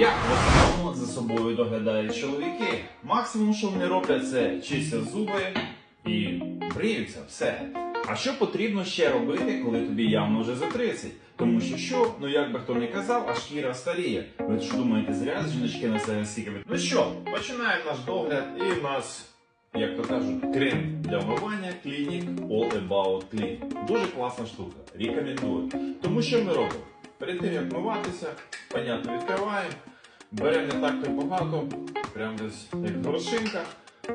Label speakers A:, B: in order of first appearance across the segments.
A: Як в основному за собою доглядають чоловіки? Максимум, що вони роблять, це чистять зуби і бриються, все. А що потрібно ще робити, коли тобі явно вже за 30? Тому що що, ну як би хто не казав, а шкіра старіє. Ви що думаєте, зря жіночки на себе стільки Ну що, починаємо наш догляд, і в нас, як то кажуть, крем для вмивання Clinic All About Clean. Дуже класна штука. Рекомендую. Тому що ми робимо? Перед тим як миватися, понятно, відкриваємо, беремо не так то багато, прям десь як горошинка.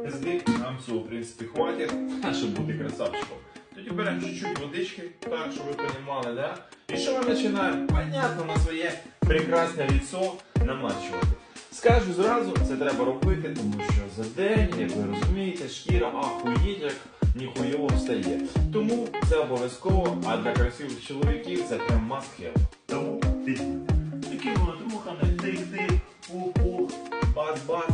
A: Зди, нам цього, в принципі, хватить, щоб бути красавчиком. Тоді беремо чуть-чуть водички, так, щоб ви розуміли, да? І що ми починаємо? Понятно, на своє прекрасне лицо намачувати. Скажу зразу, це треба робити, тому що за день, як ви розумієте, шкіра ахуєть, як ніхуйово встає. Тому це обов'язково, а для красивих чоловіків це прям must have. Тому. Такими от рухами, тих-тих, пух-пух, бас-бас,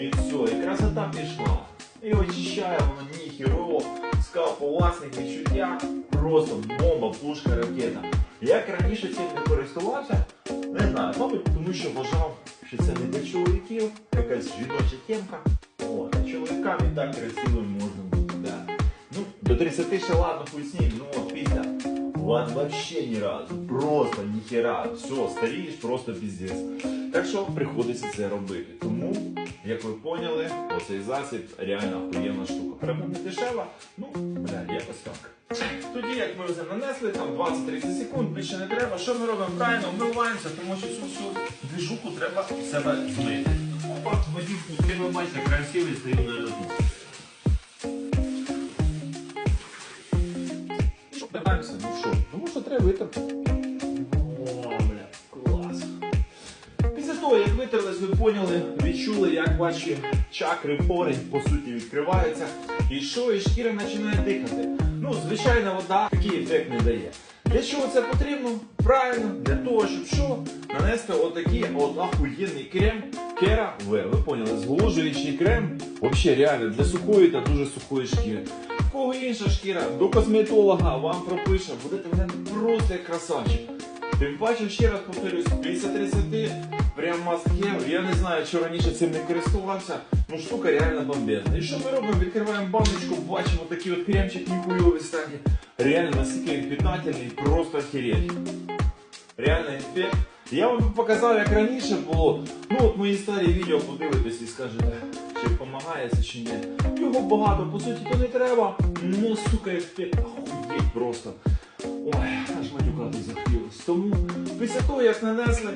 A: і все, і красота пішла. І очищає воно ніхірово, сказав по власних відчуттях, просто бомба, пушка, ракета. Як раніше цим не користувався, не знаю, мабуть, тому що вважав, що це не для чоловіків, якась жіноча темка. От, чоловікам і так красивим можна бути, да. Ну, до 30 ще ладно, хуй з ну от після. Ван вообще ні разу, просто ніхера, все, старієш, просто піздець. Так що приходиться це робити. Тому, як ви поняли, оцей засіб реально охуєнна штука. Правда, не дешева, ми там 20-30 секунд, більше не треба. Що ми робимо? Правильно, вмиваємося, тому що цю всю двіжуху треба в себе змити. Опа, водівку, ти ви бачите, красивий стою на льоду. Ну що? Тому що треба витерти. Поняли, відчули, як ваші чакри, пори, по суті, відкриваються. І що, і шкіра починає дихати. Ну, звичайна вода такий ефект не дає. Для чого це потрібно? Правильно, для того, щоб що? Нанести отакий от ахуєнний крем Кера В. Ви поняли, зволожуючий крем, взагалі реально для сухої та дуже сухої шкіри. В кого інша шкіра, до косметолога вам пропише, будете виглядати просто як красавчик. Тим паче, ще раз повторюсь, після 30 прям must. Я не знаю, що раніше цим не користувався. Ну штука реально бомбезна. І що ми робимо? Відкриваємо баночку, бачимо такий от кремчик ніхуйовий стані. Реально наскільки питательний, просто охереть. Реальний ефект. Я вам показав, як раніше було. Ну от мої старі відео подивитесь і скажете, чи допомагає це чи ні. Його багато, по суті, то не треба. Ну, сука, ефект охуєть просто. Ой, аж матюкати захотілось. Тому після того, як нанесли,